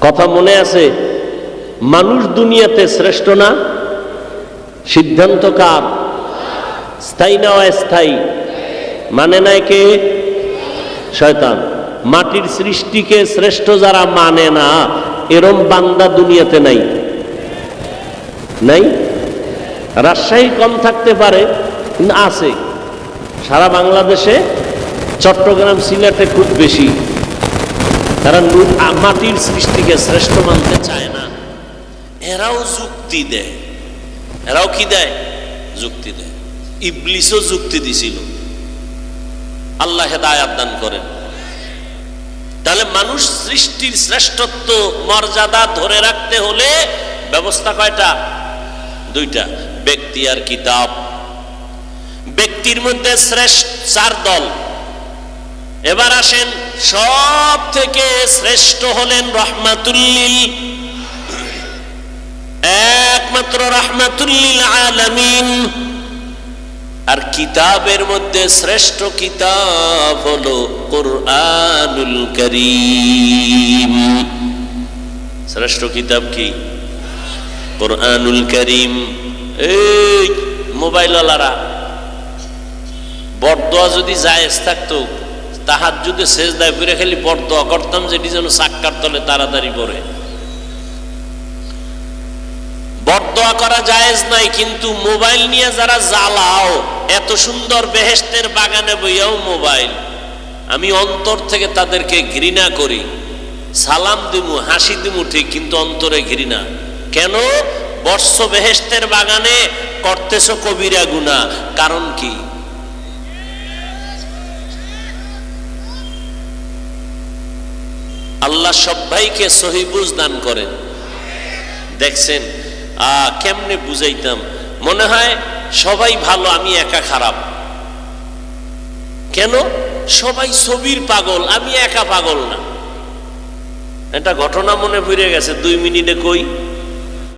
কথা মনে আছে? মানুষ দুনিয়াতে শ্রেষ্ঠ না? সিদ্ধান্ত কার? স্থায়ী না অস্থায়ী? মানে নাই কে? শয়তান। মাটির সৃষ্টিকে শ্রেষ্ঠ যারা মানে না, এরম বান্দা দুনিয়াতে নাই। নাই? রাজশাহী কম থাকতে পারে আছে। সারা বাংলাদেশে চট্টগ্রাম সিলেটে খুব বেশি। তারা মাটির সৃষ্টিকে শ্রেষ্ঠ মানতে চায় না। এরাও যুক্তি দেয়। এরাও কি দেয়? যুক্তি দেয়। ইবলিসও যুক্তি দিছিল। আল্লাহ হেদায়াত দান করেন। তাহলে মানুষ সৃষ্টির শ্রেষ্ঠত্ব, মর্যাদা ধরে রাখতে হলে ব্যবস্থা কয়টা? দুইটা। ব্যক্তি আর কিতাব। ব্যক্তির মধ্যে শ্রেষ্ঠ চার দল। এবার আসেন সব থেকে শ্রেষ্ঠ হলেন রহমাতুল্লিল। একমাত্র রহমাতুল্লিল আলামিন। আর কিতাবের মধ্যে শ্রেষ্ঠ কিতাব হলো কোরআনুল করিম। শ্রেষ্ঠ কিতাব কি? কোরআনুল করিম। এই মোবাইলওয়ালারা, বরদোয়া যদি জায়েজ থাকতো তাহার যদি শেষ দায় করে খালি বরদোয়া করতাম যেটি যেন সাক্কার তলে তাড়াতাড়ি পড়ে। বরদোয়া করা জায়েজ নাই, কিন্তু মোবাইল নিয়ে যারা জ্বালাও, এত সুন্দর বেহেস্তের বাগানে বইয়াও মোবাইল। আমি অন্তর থেকে তাদেরকে ঘৃণা করি। সালাম দিমু, হাসি দিমু ঠিক, কিন্তু অন্তরে ঘৃণা। কেন? বর্ষ বেহেস্তের বাগানে করতেছ কবিরা গুণা কারণ কি? আল্লাহ সবাইকে সহিবুজ দান করেন। দেখছেন আহ কেমনে বুঝাইতাম? মনে হয় সবাই ভালো, আমি একা খারাপ। কেন? সবাই ছবির পাগল, আমি একা পাগল না। এটা ঘটনা মনে পড়ে গেছে, দুই মিনিটে কই?